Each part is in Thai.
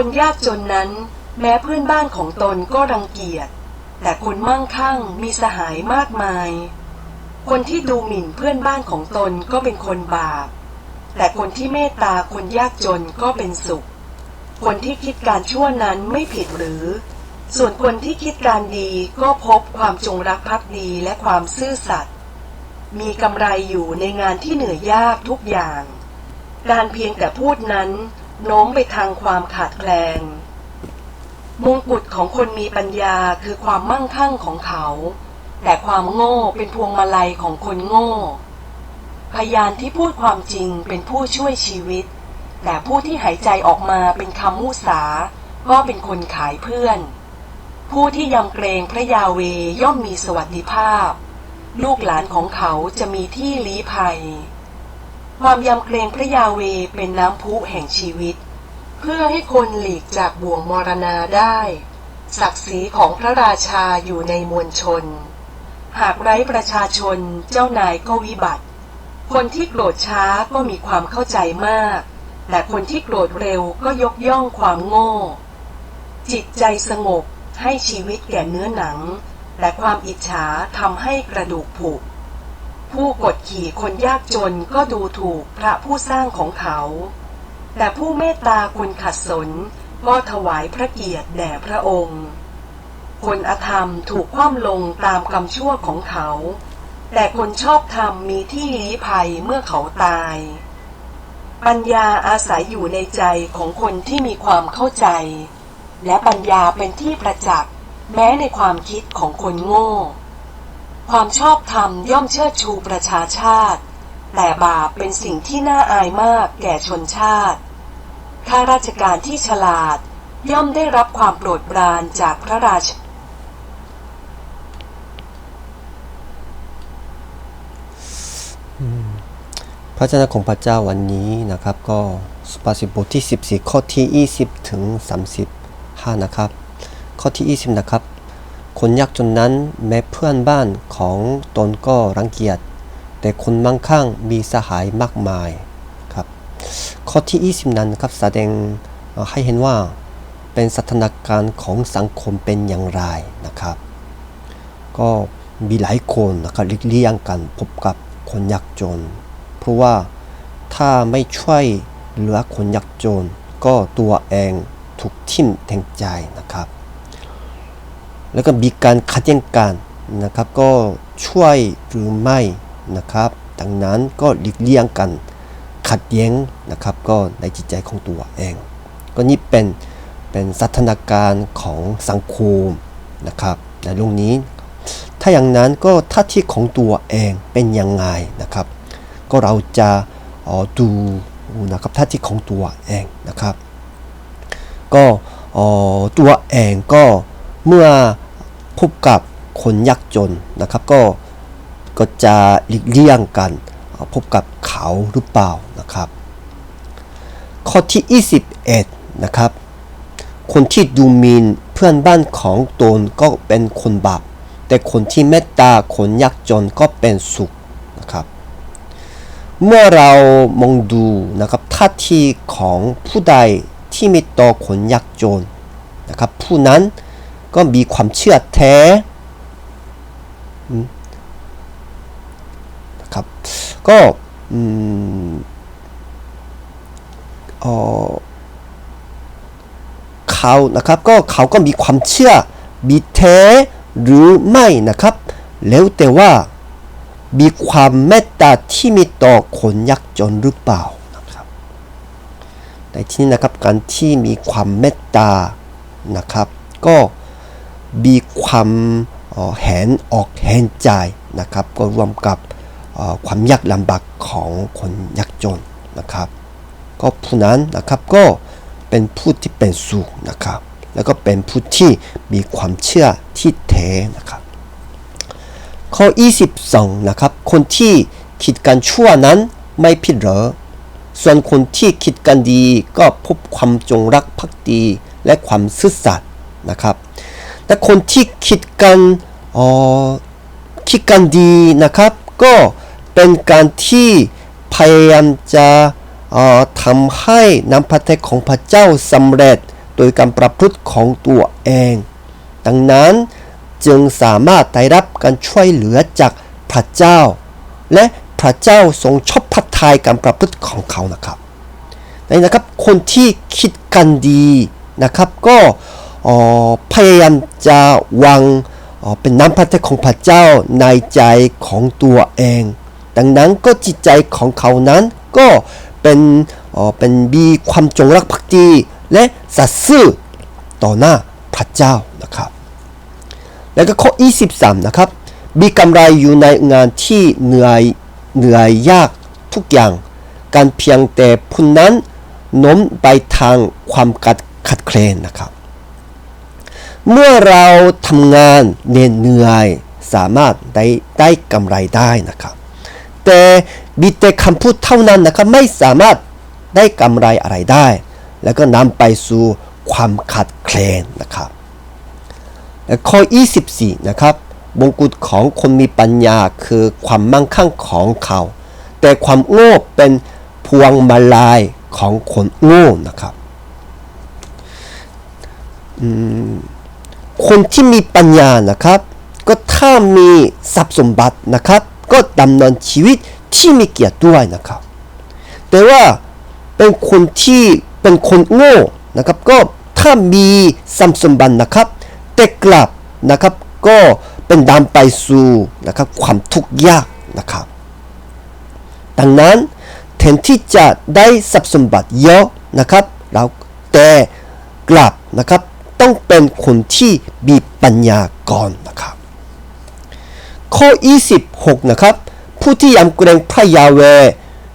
คนยากจนนั้น แม้เพื่อนบ้านของตนก็รังเกียจ แต่คนมั่งคั่งมีสหายมากมาย คนที่ดูหมิ่นเพื่อนบ้านของตนก็เป็นคนบาป แต่คนที่เมตตาคนยากจนก็เป็นสุข คนที่คิดการชั่วนั้นไม่ผิดหรือ ส่วนคนที่คิดการดีก็พบความจงรักภักดีและความซื่อสัตย์ มีกำไรอยู่ในงานที่เหนื่อยยากทุกอย่าง การเพียงแต่พูดนั้น โน้มไปทางความขาดแคลน มงกุฎของคนมีปัญญาคือความมั่งคั่งของเขา แต่ความโง่เป็นพวงมาลัยของคนโง่ พยานที่พูดความจริงเป็นผู้ช่วยชีวิต แต่ผู้ที่หายใจออกมาเป็นคำมุสา ก็เป็นคนขายเพื่อน ผู้ที่ยำเกรงพระยาเวย่อมมีสวัสดิภาพ ลูกหลานของเขาจะมีที่ลี้ภัย ความยำเกรงพระยาเวเป็นน้ำพุแห่งชีวิต เพื่อให้คนหลีกจากบ่วงมรณาได้ ศักดิ์ศรีของพระราชาอยู่ในมวลชน หากไร้ประชาชนเจ้านายก็วิบัติ คนที่โกรธช้าก็มีความเข้าใจมาก แต่คนที่โกรธเร็วก็ยกย่องความโง่ จิตใจสงบให้ชีวิตแก่เนื้อหนัง แต่ความอิจฉาทำให้กระดูกผุ ผู้กดขี่คนยากจนก็ดูถูกพระผู้สร้างของเขา แต่ผู้เมตตาคนขัดสนก็ถวายพระเกียรติแด่พระองค์ คนอธรรมถูกคว่ำลงตามกรรมชั่วของเขา แต่คนชอบธรรมมีที่ลี้ภัยเมื่อเขาตาย ปัญญาอาศัยอยู่ในใจของคนที่มีความเข้าใจ และปัญญาเป็นที่ประจักษ์แม้ในความคิดของคนโง่ ความชอบธรรมย่อมเชิดชูประชาชาติ แต่บาปเป็นสิ่งที่น่าอายมากแก่ชนชาติ ข้าราชการที่ฉลาดย่อมได้รับความโปรดปรานจากพระราชาพระเจ้าของพระเจ้าวันนี้นะครับก็สุภาษิตบทที่ 14 ข้อที่ 20 ถึง 35 นะครับ ข้อที่ 20 นะครับ คนยากจนนั้นแม้เพื่อนบ้านของตนก็รังเกียจ แต่คนมั่งคั่งมีสหายมากมายครับข้อที่ 20 นั้นครับแสดงให้เห็นว่าเป็นสถานการณ์ของสังคมเป็นอย่างไรนะครับ ก็มีหลายคนนะครับเลี่ยงกันพบกับคนยากจน เพราะว่าถ้าไม่ช่วยเหลือคนยากจน ก็ตัวเองถูกทิ่มแทงใจนะครับ แล้วก็มีการขัดแย้งกันนะครับก็ช่วยหรือไม่นะครับ ดังนั้นก็หลีกเลี่ยงกันขัดแย้งนะครับ ก็ในจิตใจของตัวเอง ก็นี่เป็นเป็นสถานการณ์ของสังคมนะครับในโลกนี้ ถ้าอย่างนั้นก็ท่าที่ของตัวเองเป็นยังไงนะครับ ก็เราจะออดูนะครับท่าที่ของตัวเองนะครับ ก็ออตัวเองก็ เมื่อพบกับคนยากจนนะครับ ก็ก็จะหลีกเลี่ยงกันพบกับเขาหรือเปล่านะครับ ข้อที่ 21 นะครับ คนที่ดูหมินเพื่อนบ้านของตนก็เป็นคนบาปแต่คนที่เมตตาคนยากจนก็เป็นสุขนะครับ เมื่อเรามองดูนะครับท่าทีของผู้ใดที่มีต่อคนยากจนนะครับ ผู้นั้น ก็มีความเชื่อแท้นะครับก็อืมเอ่อเขานะครับก็เขาก็มีความเชื่อมีแท้หรือไม่นะครับ แล้วแต่ว่ามีความเมตตาที่มีต่อคนยากจนหรือเปล่านะครับในที่นี้นะครับการที่มีความเมตตานะครับ ก็ มีความเอ่อเห็นออกเห็นใจนะครับ ก็รวมกับความยากลำบากของคนยากจนนะครับ ก็ผู้นั้นนะครับก็เป็นผู้ที่เป็นสุขนะครับ แล้วก็เป็นผู้ที่มีความเชื่อที่แท้นะครับ ข้อ 22 นะครับ คนที่คิดการชั่วนั้นไม่ผิดเหรอ ส่วนคนที่คิดกันดีก็พบความจงรักภักดีและความซื่อสัตย์นะครับ แต่คนที่คิดกันออคิดกันดีนะครับ ก็เป็นการที่พยายามจะทำให้น้ำพระทัยของพระเจ้าสำเร็จโดยการประพฤติของตัวเอง ดังนั้นจึงสามารถได้รับการช่วยเหลือจากพระเจ้า และพระเจ้าทรงชอบพระทัยการประพฤติของเขานะครับนี่นะครับคนที่คิดกันดีนะครับก็ พยายามจะวางเป็นน้ำพระทัยของพระเจ้าในใจของตัวเอง ดังนั้นก็จิตใจของเขานั้นก็เป็นเป็นมีความจงรักภักดีและสัตย์ซื่อต่อหน้าพระเจ้านะครับ แล้วก็ข้อ 23 นะครับ มีกำไรอยู่ในงานที่เหนื่อยเหนื่อยยากทุกอย่าง การเพียงแต่ผู้นั้นโน้มไปทางความกัดขัดเคลนนะครับ เมื่อเราทำงานเหน็ดเหนื่อยสามารถได้ได้กำไรได้นะครับ แต่มีแต่คำพูดเท่านั้นนะครับไม่สามารถได้กำไรอะไรได้ แล้วก็นำไปสู่ความขัดเคลนนะครับข้อ 24 นะครับมงกุฎของคนมีปัญญาคือความมั่งคั่งของเขา แต่ความโง่เป็นพวงมาลายของคนโง่นะครับ อืม คนที่มีปัญญานะครับ ก็ถ้ามีทรัพย์สมบัตินะครับ ก็ดำเนินชีวิตที่มีเกียรติด้วยนะครับ แต่ว่าเป็นคนที่เป็นคนโง่นะครับก็ถ้ามีทรัพย์สมบัตินะครับแต่กลับนะครับก็เป็นดำไปสู่นะครับความทุกข์ยากนะครับ ดังนั้นแทนที่จะได้ทรัพย์สมบัติเยอะนะครับเราแต่กลับนะครับ ต้องเป็นคนที่มีปัญญาก่อนนะครับ ข้อ 26 นะครับ ผู้ที่ยำเกรงพระยาเว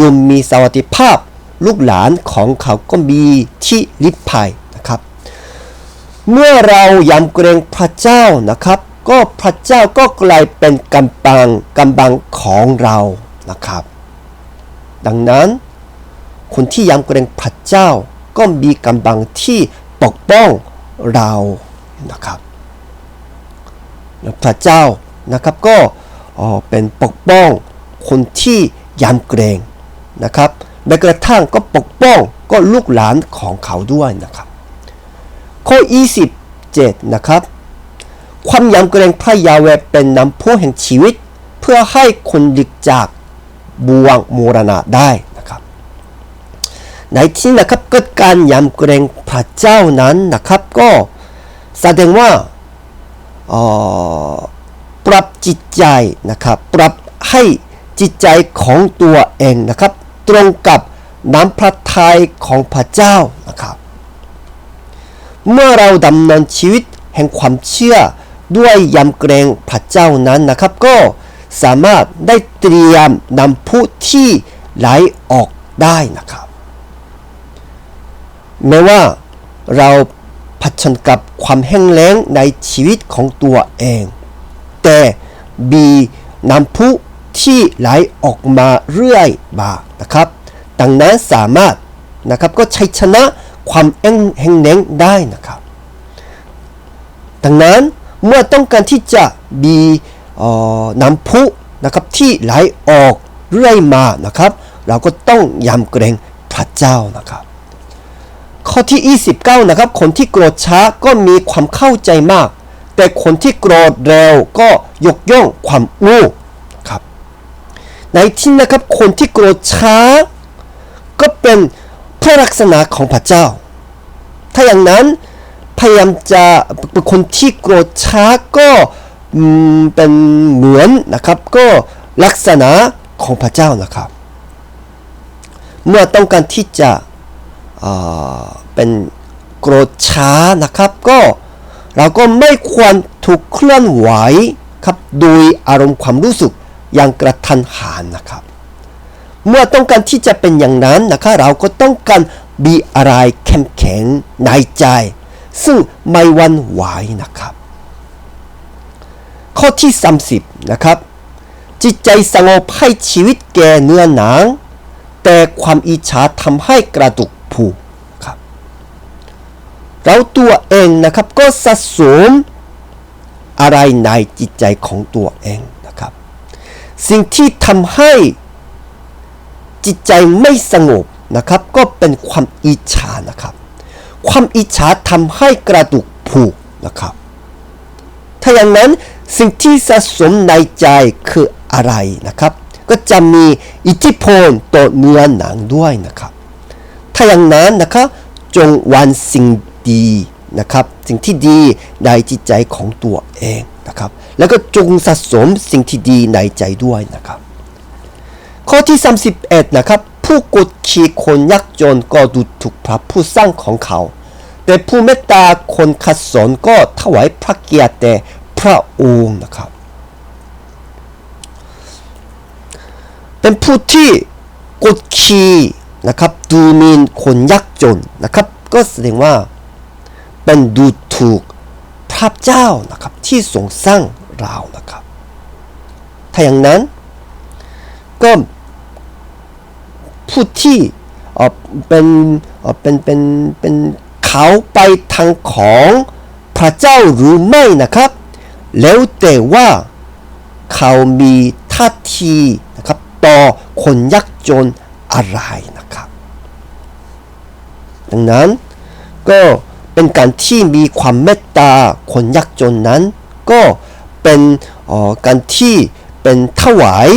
ย่อมมีสวัสดิภาพ ลูกหลานของเขาก็มีที่ลิบภัยนะครับ เมื่อเรายำเกรงพระเจ้านะครับ ก็พระเจ้าก็กลายเป็นกำบังกำบังของเรานะครับ ดังนั้นคนที่ยำเกรงพระเจ้าก็มีกำบังที่ปกป้อง เรานะครับพระเจ้านะครับก็เป็นปกป้องคนที่ยำเกรงนะครับแม้กระทั่งก็ปกป้องก็ลูกหลานของเขาด้วยนะครับ ข้อ 27 นะครับ ความยำเกรงพระยาเวเป็นน้ำพุแห่งชีวิต เพื่อให้คนหลีกจากบ่วงมรณะได้นะครับ ในที่นะครับเก็การยำเกรง พระเจ้านั้นนะครับก็แสดงว่าปรับจิตใจนะครับ ปรับให้จิตใจของตัวเองนะครับ ตรงกับน้ำพระทัยของพระเจ้านะครับ เมื่อเราดำเนินชีวิตแห่งความเชื่อด้วยยำเกรงพระเจ้านั้นนะครับ ก็สามารถได้เตรียมนำผู้ที่ไหลออกได้นะครับแม้ว่า เราเผชิญกับความแห้งแล้งในชีวิตของตัวเอง แต่มีน้ำพุที่ไหลออกมาเรื่อยมานะครับ ดังนั้นสามารถนะครับก็ใช้ชนะความแห้งแห้งแล้งได้นะครับ ดังนั้นเมื่อต้องการที่จะมีน้ำพุนะครับที่ไหลออกเรื่อยมานะครับ เราก็ต้องยำเกรงพระเจ้านะครับ ข้อที่ 29 นะครับ คนที่โกรธช้าก็มีความเข้าใจมาก แต่คนที่โกรธเร็วก็ยกย่องความโง่ครับในที่นะครับ คนที่โกรธช้า ก็เป็นพระลักษณะของพระเจ้า ถ้าอย่างนั้นพยายามจะเป็นคนที่โกรธช้าก็เป็นเหมือนนะครับ ก็ลักษณะของพระเจ้านะครับ เมื่อต้องการที่จะ เป็นโกรธช้านะครับ ก็เราก็ไม่ควรถูกเคลื่อนไหวครับโดยอารมณ์ความรู้สึกอย่างกระทันหันนะครับ เมื่อต้องการที่จะเป็นอย่างนั้นนะครับเราก็ต้องการมีอะไรเข้มแข็งในใจ ซึ่งไม่วันไหวนะครับ ข้อที่ 30 นะครับ จิตใจสงบให้ชีวิตแก่เนื้อหนัง แต่ความอิจฉาทำให้กระดูก ผุครับ เราตัวเองนะครับก็สะสมอะไรในจิตใจของตัวเองนะครับ สิ่งที่ทำให้จิตใจไม่สงบนะครับ ก็เป็นความอิจฉานะครับ ความอิจฉาทำให้กระดูกผุนะครับ ถ้าอย่างนั้นสิ่งที่สะสมในใจคืออะไรนะครับ ก็จะมีอิทธิพลต่อเนื้อหนังด้วยนะครับาอย่างนั้นนะครับจงวันสิ่งดีนะครับ สิ่งที่ดีในจิตใจของตัวเองนะครับ แล้วก็จงสะสมสิ่งที่ดีในใจด้วยนะครับ ข้อที่ 31 นะครับ ผู้กดขี่คนยากจนก็ดูถูกพระผู้สร้างของเขา แต่ผู้เมตตาคนขัดสนก็ถวายพระเกียรติแด่พระองค์นะครับ เป็นผู้ที่กดขี่ นะครับ ดูหมินคนยากจนนะครับ ก็แสดงว่า เป็นดูถูกพระเจ้านะครับที่ทรงสร้างเรานะครับ ถ้าอย่างนั้นก็ผู้ที่เออเป็นเออเป็นเป็นเป็นเขาไปทางของพระเจ้าหรือไม่นะครับ แล้วแต่ว่าเขามีท่าทีนะครับต่อคนยากจนอะไร ดังนั้น ก็เป็นการที่มีความเมตตาคนยากจนนั้น ก็เป็นเอ่อการที่เป็นถวาย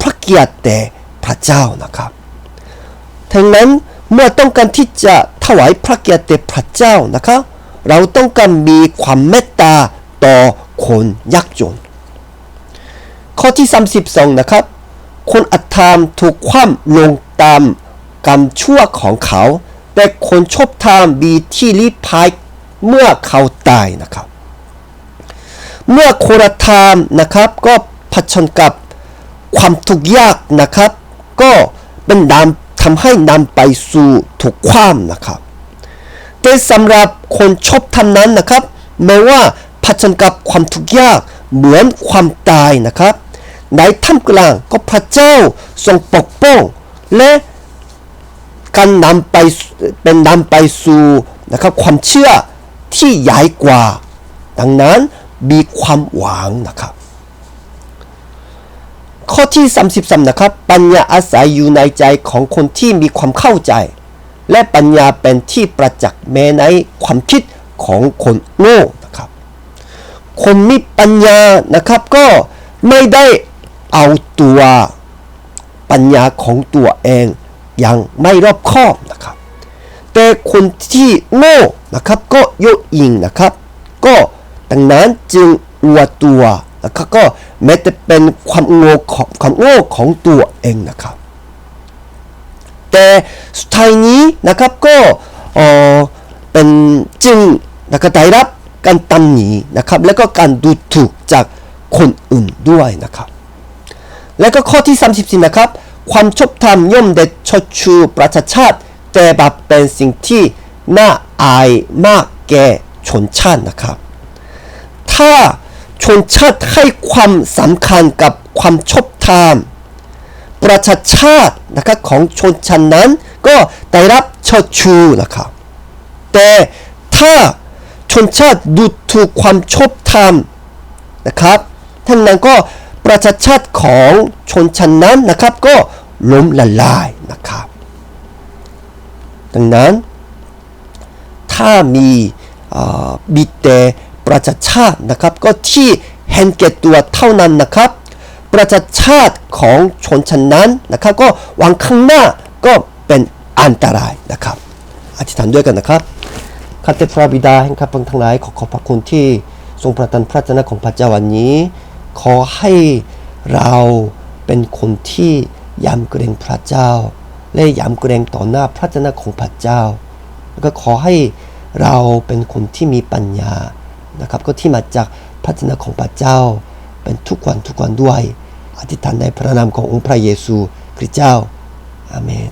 พระเกียรติแด่พระเจ้านะครับทั้งนั้นเมื่อต้องการที่จะถวายพระเกียรติแด่พระเจ้านะครับเราต้องการมีความเมตตาต่อคนยากจน ข้อที่ 32 นะครับ คนอธรรมถูกคว่ำลงตามกรรมชั่วของเขา แต่คนชอบธรรมมีที่รีพายเมื่อเขาตายนะครับ เมื่อคนธรรมนะครับ ก็เผชิญกับความทุกข์ยากนะครับ ก็เป็นนำทำให้นำไปสู่ถูกความนะครับแต่สำหรับคนชอบทำนั้นนะครับแม้ว่าเผชิญกับความทุกข์ยากเหมือนความตายนะครับในท่ามกลางก็พระเจ้าทรงปกป้องและ การนำไปเป็นนำไปสู่นะครับความเชื่อที่ใหญ่กว่า ดังนั้นมีความหวังนะครับ ข้อที่ 33 นะครับ ปัญญาอาศัยอยู่ในใจของคนที่มีความเข้าใจ และปัญญาเป็นที่ประจักษ์แม้ในความคิดของคนโง่นะครับ คนมีปัญญานะครับก็ไม่ได้เอาตัวปัญญาของตัวเอง อย่างไม่รอบคอบนะครับ แต่คนที่โง่นะครับก็โยอิงนะครับ ก็ดังนั้นจึงอวดตัวนะครับก็แม้แต่เป็นความโง่ของความโง่ของตัวเองนะครับ แต่สุดท้ายนี้นะครับก็เออเป็นจึงนะครับได้รับการตำหนินะครับแล้วก็การดูถูกจากคนอื่นด้วยนะครับ แล้วก็ข้อที่ 34 นะครับ ความชอบธรรมย่อมเด็ด ชดชูประชาชาติ แต่บาปเป็นสิ่งที่น่าอายมากแก่ชนชาตินะครับ ถ้าชนชาติให้ความสำคัญกับความชอบธรรมประชาชาตินะครับของชนชั้นนั้นก็ได้รับเชิดชูนะครับแต่ถ้าชนชาติดูถูกความชอบธรรมนะครับท่านนั้นก็ประชาชาติของชนชั้นนั้นนะครับก็ ล้มละลายนะครับ ดังนั้น ถ้ามีเอ่อมีแต่ประชาชาตินะครับ ก็ที่เห็นแก่ตัวเท่านั้นนะครับ ประชาชาติของชนชั้นนั้นนะครับ ก็วางข้างหน้าก็เป็นอันตรายนะครับอธิษฐานด้วยกันนะครับข้าแต่พระบิดาแห่งข้าพงทั้งหลายขอขอบพระคุณที่ทรงประทานพระเจ้าของพระเจ้าวันนี้ ขอให้เราเป็นคนที่ ยำเกรงพระเจ้า และยำเกรงต่อหน้าพระเจ้าของพระเจ้า แล้วก็ขอให้เราเป็นคนที่มีปัญญานะครับก็ที่มาจากพระเจ้าของพระเจ้า เป็นทุกวันทุกวันด้วยอธิษฐานในพระนามขององค์พระเยซูคริสต์เจ้าอาเมน